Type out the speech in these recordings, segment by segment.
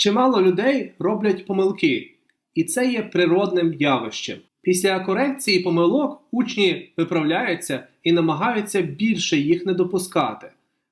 Чимало людей роблять помилки, і це є природним явищем. Після корекції помилок учні виправляються і намагаються більше їх не допускати.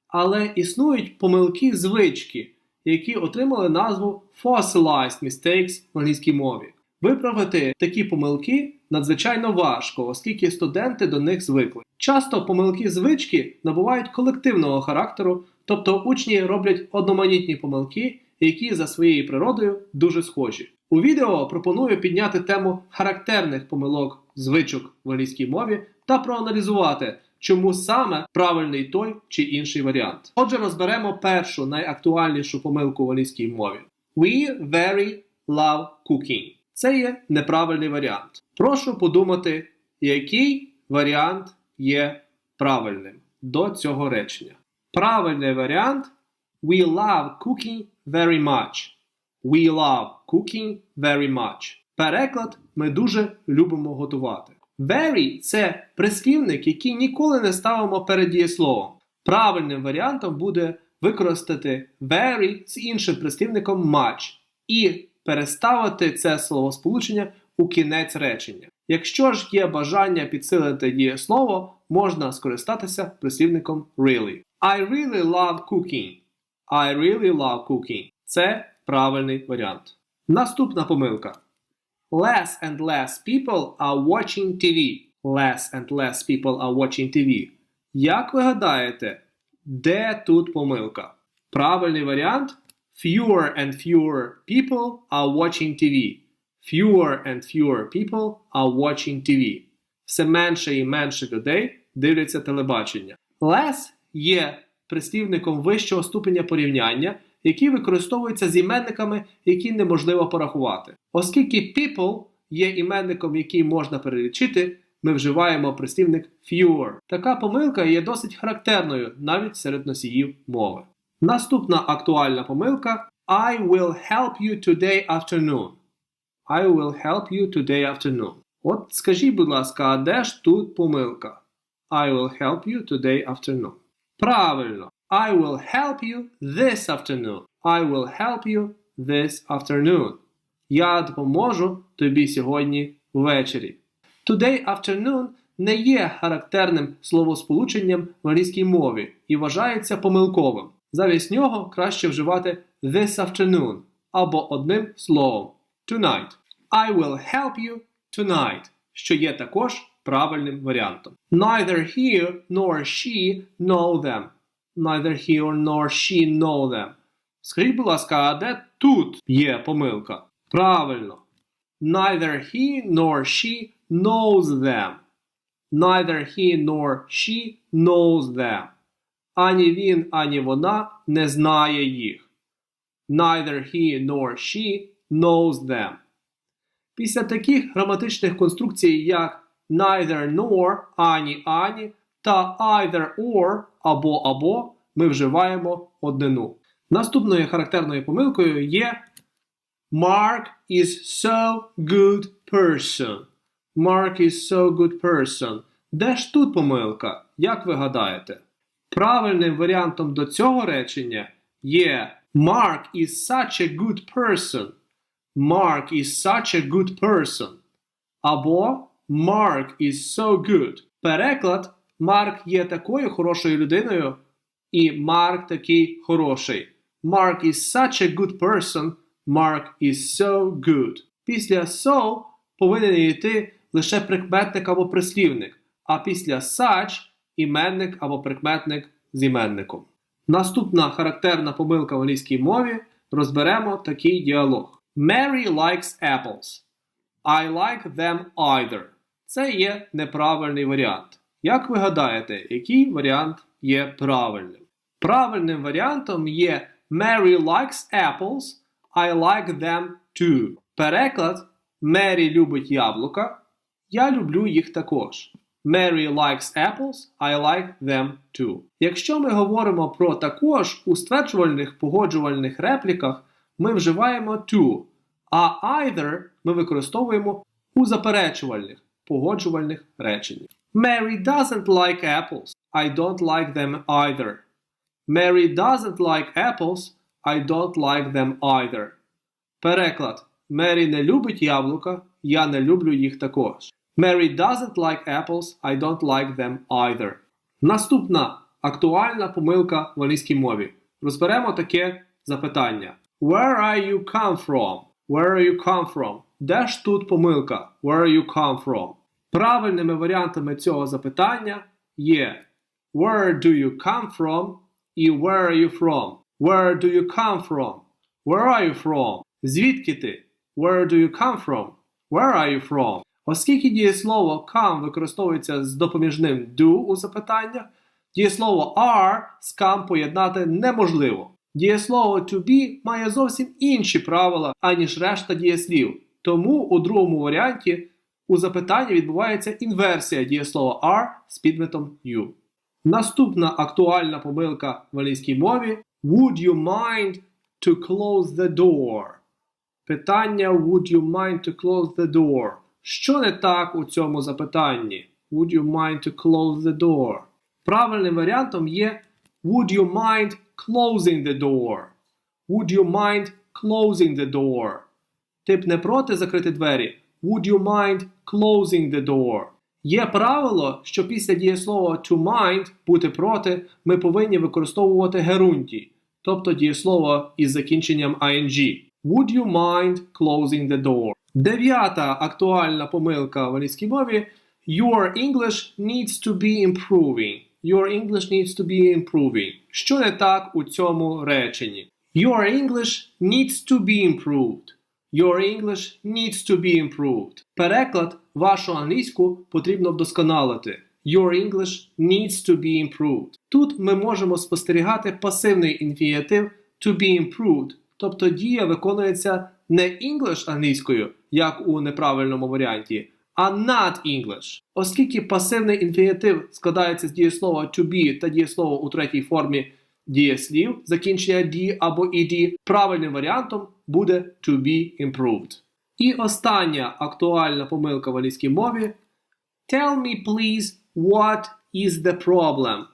Але існують помилки звички, які отримали назву fossilized mistakes в англійській мові. Виправити такі помилки надзвичайно важко, оскільки студенти до них звикли. Часто помилки звички набувають колективного характеру, тобто учні роблять одноманітні помилки, які за своєю природою дуже схожі. У відео пропоную підняти тему характерних помилок звичок в англійській мові та проаналізувати, чому саме правильний той чи інший варіант. Отже, розберемо першу найактуальнішу помилку в англійській мові. We very love cooking. Це є неправильний варіант. Прошу подумати, який варіант є правильним до цього речення. Правильний варіант We love cooking very much. We love cooking very much. Переклад ми дуже любимо готувати. Very – це прислівник, який ніколи не ставимо перед дієсловом. Правильним варіантом буде використати very з іншим прислівником much і переставити це словосполучення у кінець речення. Якщо ж є бажання підсилити дієслово, можна скористатися прислівником really. I really love cooking. I really love cooking. Це правильний варіант. Наступна помилка. Less and less people are watching TV. Less and less people are watching TV. Як ви гадаєте, де тут помилка? Правильний варіант Fewer and fewer people are watching TV. Fewer and fewer people are watching TV. Все менше і менше людей дивляться телебачення. Less є прислівником вищого ступеня порівняння, який використовується з іменниками, які неможливо порахувати. Оскільки people є іменником, який можна перелічити, ми вживаємо прислівник fewer. Така помилка є досить характерною навіть серед носіїв мови. Наступна актуальна помилка I will help you today afternoon. I will help you today afternoon. От скажіть, будь ласка, а де ж тут помилка? I will help you today afternoon. Правильно. I will help you this afternoon. I will help you this afternoon. Я допоможу тобі сьогодні ввечері. Today afternoon не є характерним словосполученням в англійській мові і вважається помилковим. Замість нього краще вживати this afternoon або одним словом tonight. I will help you tonight, що є також правильним варіантом. Neither he nor she know them. Neither he nor she know them. Скажіть, будь ласка, а де тут є помилка? Правильно. Neither he nor she knows them. Neither he nor she knows them. Ані він, ані вона не знає їх. Neither he nor she knows them. Після таких граматичних конструкцій, як neither nor, ані ані та either or або або, ми вживаємо однину. Наступною характерною помилкою є Mark is so good person. Mark is so good person. Де ж тут помилка? Як ви гадаєте? Правильним варіантом до цього речення є Mark is such a good person. Mark is such a good person. Або Mark is so good. Переклад Марк є такою хорошою людиною, і Марк такий хороший. Mark is such a good person. Mark is so good. Після so повинен йти лише прикметник або прислівник, а після such іменник або прикметник з іменником. Наступна характерна помилка в англійській мові розберемо такий діалог. Mary likes apples. I like them either. Це є неправильний варіант. Як ви гадаєте, який варіант є правильним? Правильним варіантом є Mary likes apples. I like them too. Переклад Мері любить яблука. Я люблю їх також. Mary likes apples, I like them too. Якщо ми говоримо про також у стверджувальних погоджувальних репліках, ми вживаємо to, а either ми використовуємо у заперечувальних погоджувальних реченнях. Mary doesn't like apples. I don't like them either. Mary doesn't like apples. I don't like them either. Переклад. Мері не любить яблука, я не люблю їх також. Mary doesn't like apples, I don't like them either. Наступна актуальна помилка в англійській мові. Розберемо таке запитання. Where are you come from? Where are you come from? Де ж тут помилка? Where you come from? Правильними варіантами цього запитання є Where do you come from? і Where are you from? Where do you come from? Where are you from? Звідки ти? Where do you come from? Where are you from? Оскільки дієслово come використовується з допоміжним do у запитаннях, дієслово are з come поєднати неможливо. Дієслово to be має зовсім інші правила, аніж решта дієслів. Тому у другому варіанті у запитанні відбувається інверсія дієслова are з підметом you. Наступна актуальна помилка в англійській мові Would you mind to close the door? Питання Would you mind to close the door? Що не так у цьому запитанні? Would you mind to close the door? Правильним варіантом є Would you mind closing the door? Would you mind closing the door? Ти б не проти закрити двері? Would you mind closing the door? Є правило, що після дієслова to mind бути проти ми повинні використовувати герундій, тобто дієслово із закінченням ing. Would you mind closing the door? Дев'ята актуальна помилка в англійській мові Your English needs to be improving. Your English needs to be improving. Що не так у цьому реченні? Your English needs to be improved. Your English needs to be improved. Переклад вашу англійську потрібно вдосконалити. Your English needs to be improved. Тут ми можемо спостерігати пасивний інфінітив to be improved, тобто дія виконується не English англійською, як у неправильному варіанті, а not English. Оскільки пасивний інфінітив складається з дієслова to be та дієслова у третій формі дієслів, закінчення d або ed, правильним варіантом буде to be improved. І остання актуальна помилка в англійській мові Tell me please what is the problem.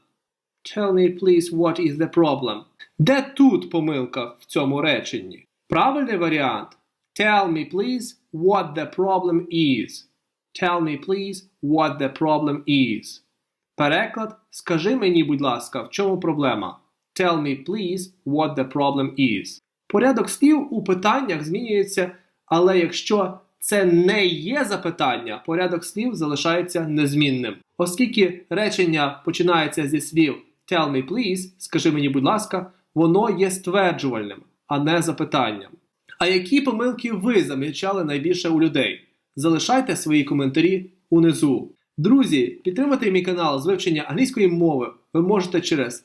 Tell me please what is the problem. Де тут помилка в цьому реченні? Правильний варіант Tell me please what the problem is. Tell me please what the problem is. Переклад Скажи мені, будь ласка, в чому проблема? Tell me please what the problem is. Порядок слів у питаннях змінюється, але якщо це не є запитання, порядок слів залишається незмінним. Оскільки речення починається зі слів Tell me please, скажи мені, будь ласка, воно є стверджувальним, а не запитанням. А які помилки ви замічали найбільше у людей? Залишайте свої коментарі унизу. Друзі, підтримати мій канал з вивчення англійської мови ви можете через